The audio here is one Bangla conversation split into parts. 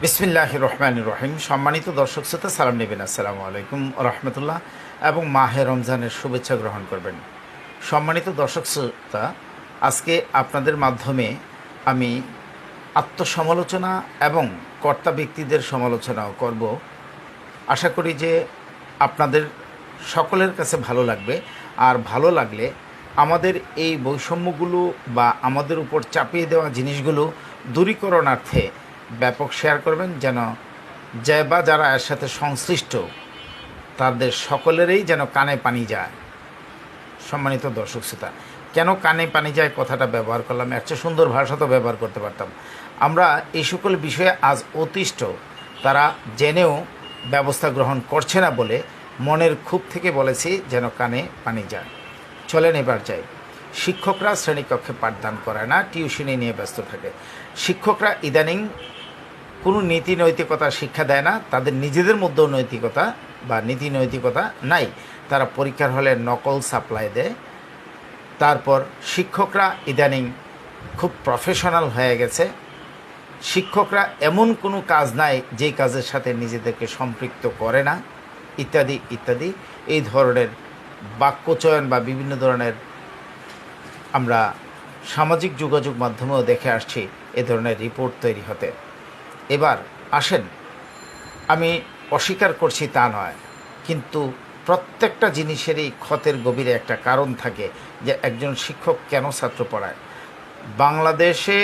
বিসমিল্লাহ রহমান রহিম। সম্মানিত দর্শক শ্রোতা, সালাম নেবেন। আসসালামু আলাইকুম রহমতুল্লাহ। এবং মাহে রমজানের শুভেচ্ছা গ্রহণ করবেন। সম্মানিত দর্শক শ্রোতা, আজকে আপনাদের মাধ্যমে আমি আত্মসমালোচনা এবং কর্তা ব্যক্তিদের সমালোচনাও করব। আশা করি যে আপনাদের সকলের কাছে ভালো লাগবে। আর ভালো লাগলে আমাদের এই বৈষম্যগুলো বা আমাদের উপর চাপিয়ে দেওয়া জিনিসগুলো দূরীকরণার্থে ব্যাপক শেয়ার করবেন যেন যে বা যারা এর সাথে সংশ্লিষ্ট, তাদের সকলেরই যেন কানে পানি যায়। সম্মানিত দর্শক শ্রোতা, কেন কানে পানি যায় কথাটা ব্যবহার করলাম? চেয়ে সুন্দর ভাষা তো ব্যবহার করতে পারতাম। আমরা এই সকল বিষয়ে আজ অতিষ্ঠ, তারা জেনেও ব্যবস্থা গ্রহণ করছে না বলে মনের ক্ষোভ থেকে বলেছি যেন কানে পানি যায়। চলেন এবার যাই। শিক্ষকরা শ্রেণীকক্ষে পাঠদান করে না, টিউশনি নিয়ে ব্যস্ত থাকে। শিক্ষকরা ইদানিং কোনো নীতি নৈতিকতা শিক্ষা দেয় না, তাদের নিজেদের মধ্যেও নৈতিকতা বা নীতি নৈতিকতা নাই। তারা পরীক্ষার হলে নকল সাপ্লাই দেয়। তারপর শিক্ষকরা ইদানিং খুব প্রফেশনাল হয়ে গেছে। শিক্ষকরা এমন কোনো কাজ নাই, যেই কাজের সাথে নিজেদেরকে সম্পৃক্ত করে না, ইত্যাদি ইত্যাদি। এই ধরনের বাক্যচয়ন বা বিভিন্ন ধরনের আমরা সামাজিক যোগাযোগ মাধ্যমেও দেখে আসছি এ ধরনের রিপোর্ট তৈরি হতে। এবার আসেন, আমি অস্বীকার করছি তা নয়, কিন্তু প্রত্যেকটা জিনিসেরই ক্ষতের গভীরে একটা কারণ থাকে যে একজন শিক্ষক কেন ছাত্র পড়ায়। বাংলাদেশে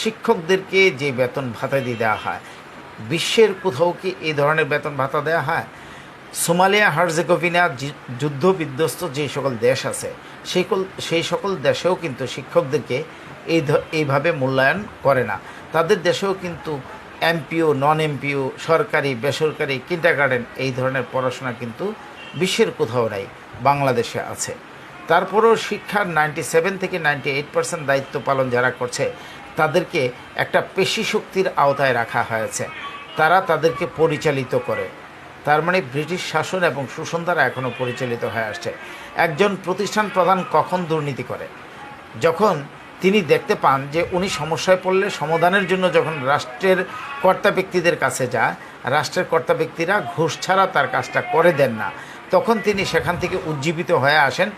শিক্ষকদেরকে যে বেতন ভাতা দিয়ে দেওয়া হয়, বিশ্বের কোথাও কি এই ধরনের বেতন ভাতা দেওয়া হয়? সোমালিয়া, হার্জেগোভিনা যি- যুদ্ধ বিধ্বস্ত যে সকল দেশ আছে সেই সেই সকল দেশেও কিন্তু শিক্ষকদেরকে এই এইভাবে মূল্যায়ন করে না। তাদের দেশেও কিন্তু এমপিও নন এমপিও সরকারি, বেসরকারি কিন্ডারগার্ডেন এই ধরনের পড়াশোনা কিন্তু বিশ্বের কোথাও নাই, বাংলাদেশে আছে। তারপরেও শিক্ষার নাইনটি সেভেন থেকে নাইনটি এইট পার্সেন্ট দায়িত্ব পালন যারা করছে, তাদেরকে একটা পেশি শক্তির আওতায় রাখা হয়েছে। তারা তাদেরকে পরিচালিত করে। তার মানে ব্রিটিশ শাসন এবং শোষণ দ্বারা এখনও পরিচালিত হয়ে আসছে। একজন প্রতিষ্ঠান প্রধান কখন দুর্নীতি করে? যখন তিনি দেখতে পান যে উনি সমস্যায় পড়লে সমাধানের জন্য যখন রাষ্ট্রের কর্তা ব্যক্তিদের কাছে যায়, রাষ্ট্রের কর্তা ব্যক্তিরা ঘুষ ছাড়া তার কাজটা করে দেন না। তখন তিনি সেখান থেকে উজ্জীবিত হয়ে আসেন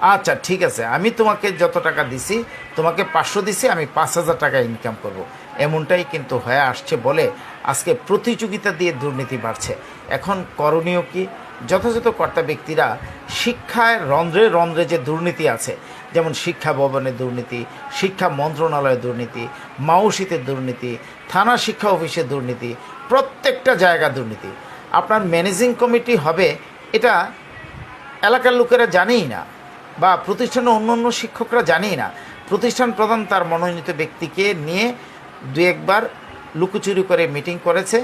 আচ্ছা ঠিক আছে। আমি তোমাকে যত টাকা দিছি, তোমাকে পাঁচশো দিছি, আমি পাঁচ হাজার টাকা ইনকাম করব। এমনটাই কিন্তু হয়ে আসছে বলে আজকে প্রতিযোগিতা দিয়ে দুর্নীতি বাড়ছে। এখন করণীয় কি? যথাযথ কর্তা ব্যক্তিরা শিক্ষায় রন্ধ্রে রন্ধ্রে যে দুর্নীতি আছে, যেমন শিক্ষা ভবনে দুর্নীতি, শিক্ষা মন্ত্রণালয়ের দুর্নীতি, মাউসিতে দুর্নীতি, থানা শিক্ষা অফিসে দুর্নীতি, প্রত্যেকটা জায়গা দুর্নীতি। আপনার ম্যানেজিং কমিটি হবে, এটা এলাকার লোকেরা জানেই না। বা প্রতিষ্ঠানের অন্য অন্য শিক্ষকরা জানেই না। প্রতিষ্ঠান প্রধান তার মনোনীত ব্যক্তিকে নিয়ে দু একবার লুকোচুরি করে মিটিং করেছে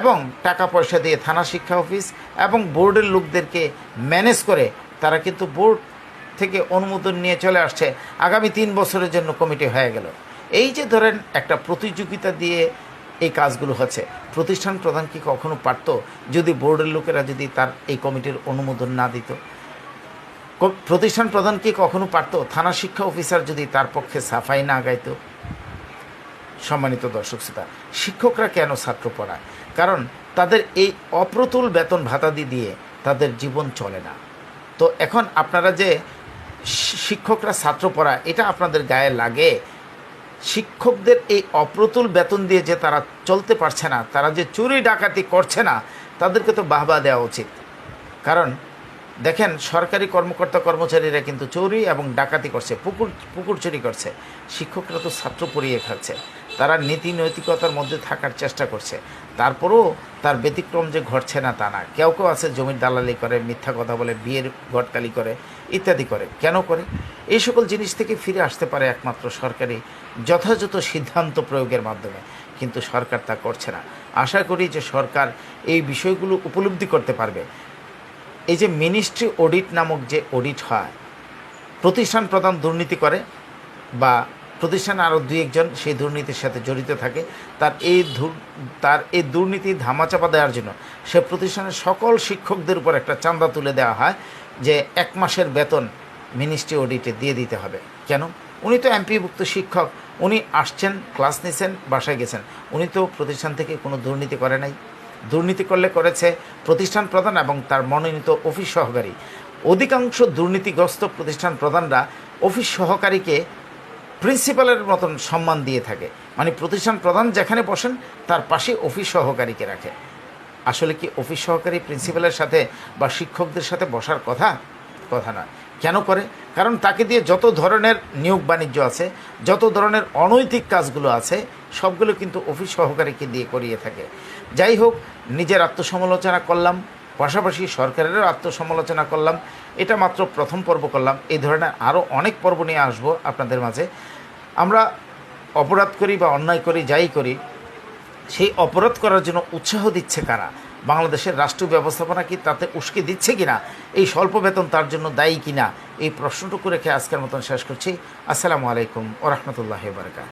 এবং টাকা পয়সা দিয়ে থানা শিক্ষা অফিস এবং বোর্ডের লোকদেরকে ম্যানেজ করে তারা কিন্তু বোর্ড থেকে অনুমোদন নিয়ে চলে আসছে। আগামী তিন বছরের জন্য কমিটি হয়ে গেল। এই যে ধরেন একটা প্রতিযোগিতা দিয়ে এই কাজগুলো হচ্ছে, প্রতিষ্ঠান প্রধান কি কখনো পারতো? যদি বোর্ডের লোকেরা যদি তার এই কমিটির অনুমোদন না দিত? প্রতিষ্ঠান প্রধান কি কখনো পারতো? থানা শিক্ষা অফিসার যদি তার পক্ষে সাফাই না গাইত? সম্মানিত দর্শক শ্রোতা, শিক্ষকরা কেন ছাত্র পড়ায়? কারণ তাদের এই অপ্রতুল বেতন ভাতাদি দিয়ে তাদের জীবন চলে না। তো এখন আপনারা যে শিক্ষকরা ছাত্র পড়ায়, এটা আপনাদের গায়ে লাগে? শিক্ষকদের এই অপ্রতুল বেতন দিয়ে যে তারা চলতে পারছে না, তারা যে চুরি ডাকাতি করছে না, তাদেরকে তো বাহবা দেওয়া উচিত। কারণ দেখেন, সরকারি কর্মকর্তা কর্মচারীরা কিন্তু চুরি এবং ডাকাতি করছে, পুকুর পুকুর চুরি করছে। শিক্ষকরা তো ছাত্র পড়িয়ে খাচ্ছে। তারা নীতি নৈতিকতার মধ্যে থাকার চেষ্টা করছে। তারপরেও তার ব্যতিক্রম যে ঘটছে না তা না। কেউ কেউ আছে জমির দালালি করে, মিথ্যা কথা বলে, বিয়ের ঘটকালি করে, ইত্যাদি করে। কেন করে? এই সকল জিনিস থেকে ফিরে আসতে পারে একমাত্র সরকারি যথাযথ সিদ্ধান্ত প্রয়োগের মাধ্যমে। কিন্তু সরকার তা করছে না। আশা করি যে সরকার এই বিষয়গুলো উপলব্ধি করতে পারবে। এই যে মিনিস্ট্রি অডিট নামক যে অডিট হয়, প্রতিষ্ঠান প্রধান দুর্নীতি করে বা প্রতিষ্ঠান আরও দুই একজন সেই দুর্নীতির সাথে জড়িত থাকে, তার এই তার এই দুর্নীতি ধামাচাপা দেওয়ার জন্য সে প্রতিষ্ঠানের সকল শিক্ষকদের উপর একটা চাঁদা তুলে দেওয়া হয় যে এক মাসের বেতন মিনিস্ট্রি অডিটে দিয়ে দিতে হবে। কেন? উনি তো এমপিভুক্ত শিক্ষক, উনি আসছেন, ক্লাস নিছেন, বাসায় গেছেন। উনি তো প্রতিষ্ঠান থেকে কোনো দুর্নীতি করে নাই। দুর্নীতি করলে করেছে প্রতিষ্ঠান প্রধান এবং তার মনোনীত অফিস সহকারী। অধিকাংশ দুর্নীতিগ্রস্ত প্রতিষ্ঠান প্রধানরা অফিস সহকারীকে প্রিন্সিপালের মতন সম্মান দিয়ে থাকে। মানে প্রতিষ্ঠান প্রধান যেখানে বসেন, তার পাশে অফিস সহকারীকে রাখে। আসলে কি অফিস সহকারী প্রিন্সিপালের সাথে বা শিক্ষকদের সাথে বসার কথা? কথা না কেন করে? কারণ তাকে দিয়ে যত ধরনের নিয়োগ বাণিজ্য আছে, যত ধরনের অনৈতিক কাজগুলো আছে, সবগুলো কিন্তু অফিস সহকারীকে দিয়ে করিয়ে থাকে। যাই হোক, নিজের আত্মসমালোচনা করলাম, পাশাপাশি সরকারেরও আত্মসমালোচনা করলাম। এটা মাত্র প্রথম পর্ব করলাম। এই ধরনের আরও অনেক পর্ব নিয়ে আসব আপনাদের মাঝে। আমরা অপরাধ করি বা অন্যায় করি, যাই করি সেই অপরাধ করার জন্য উৎসাহ দিচ্ছে কারা? বাংলাদেশের রাষ্ট্র ব্যবস্থাপনা কি তাতে উস্কে দিচ্ছে কিনা? এই স্বল্প বেতন তার জন্য দায়ী কিনা? এই প্রশ্নটুকু রেখে আজকের মতন শেষ করছি। আসসালামু আলাইকুম ওরহমতুল্লাহ বারকাত